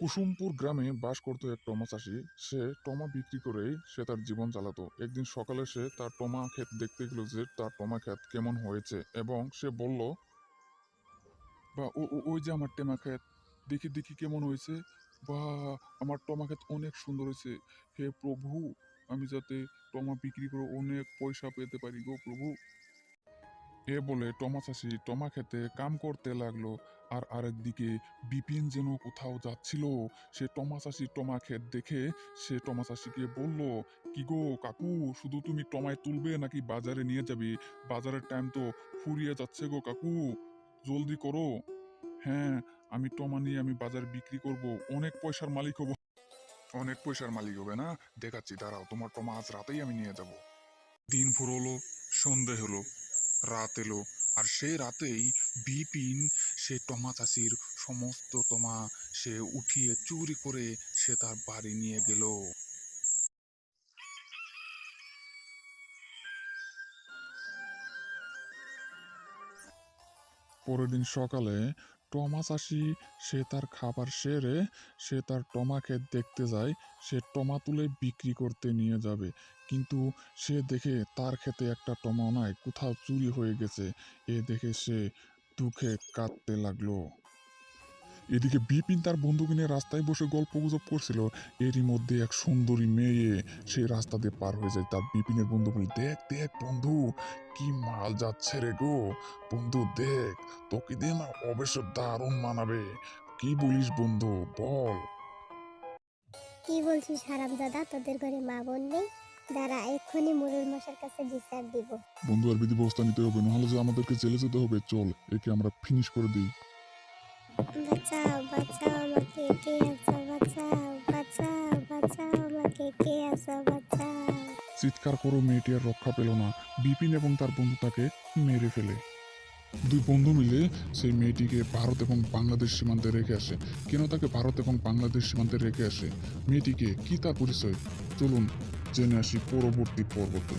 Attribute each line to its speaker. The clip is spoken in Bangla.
Speaker 1: কুসুমপুর গ্রামে বাস করতো এক টমা চাষি। সে টমা বিক্রি করেই সে তার জীবন চালাতো। একদিন সকালে সে তার টমা ক্ষেত দেখতে গেল যে তার টমা ক্ষেত কেমন হয়েছে এবং সে বলল, বা, ও- ওই যে আমার টেমা ক্ষেত, দেখি দেখি কেমন হয়েছে। বা, আমার টমা ক্ষেত অনেক সুন্দর হয়েছে। হে প্রভু, আমি যাতে টমা বিক্রি করে অনেক পয়সা পেতে পারি গো প্রভু। এ বলে টমা চাষি টমা খেতে কাম করতে লাগল। আর আরেকদিকে বিপিন যেন কোথাও যাচ্ছিল, সে টমা চাষি টমা ক্ষেত দেখে সে টমা চাষিকে বলল, কি গো কাকু, শুধু তুমি টমায় তুলবে নাকি বাজারে নিয়ে যাবে? বাজারের টাইম তো ফুরিয়ে যাচ্ছে গো কাকু। জলদি করো। হ্যাঁ আমি টমা নিয়ে আমি বাজারে বিক্রি করব। অনেক পয়সার মালিক হব। অনেক পয়সার মালিক হবে না? দেখাচ্ছি, দাঁড়াও, তোমার টমা আজ রাতেই আমি নিয়ে যাব। দিন ফুরলো, সন্ধে হলো, রাত এলো, আর সেই রাতেই বিপিন সে টমা চাষির সমস্ত টমা সে উঠিয়ে চুরি করে সে তার বাড়ি নিয়ে গেল। পরের দিন সকালে টমা চাষি সে তার খাবার সেরে সে তার টমা ক্ষেত দেখতে যায়, সে টমা তুলে বিক্রি করতে নিয়ে যাবে। কিন্তু সে দেখে তার ক্ষেতে একটা টমা নাই, কোথাও চুরি হয়ে গেছে। এ দেখে সে দুঃখে কাঁদতে লাগল। এদিকে বিপিন তার বন্ধুকে নিয়ে রাস্তায় বসে গল্প গুজব করছিল। এরই মধ্যে এক সুন্দরী মেয়ে সেই রাস্তা দিয়ে পার হয়ে যায়। তার বিপিনের বন্ধু বলে, দেখ দেখ বন্ধু, কি মাল যাচ্ছে রে গো। বন্ধু, দেখ, তোকে দিয়ে না অবশ্য দারুণ মানাবে। কি বলিস বন্ধু, বল।
Speaker 2: কি বলছিস হারাম দাদা তোদের ঘরে মা বোন নেই? দাঁড়া এক্ষুনি মুরুল মশার কাছে বিচার দিব।
Speaker 1: বন্ধু আর বিধি ব্যবস্থা নিতে হবে নাহলে যে আমাদেরকে জেলে যেতে হবে চল একে আমরা ফিনিশ করে দিই।
Speaker 2: বাঁচাও বাঁচাও আমাকে কে আছো? বাঁচাও বাঁচাও বাঁচাও আমাকে কে আছো? বাঁচাও।
Speaker 1: চিৎকার করো মেয়েটি আর রক্ষা পেল না। বিপিন এবং তার বন্ধু তাকে মেরে ফেলে। দুই বন্ধু মিলে সেই মেয়েটিকে ভারত এবং বাংলাদেশ সীমান্তে রেখে আসে। কেন তাকে ভারত এবং বাংলাদেশ সীমান্তে রেখে আসে? মেয়েটিকে কি তার পরিচয়? চলুন জেনে আসি পরবর্তী পর্বতে।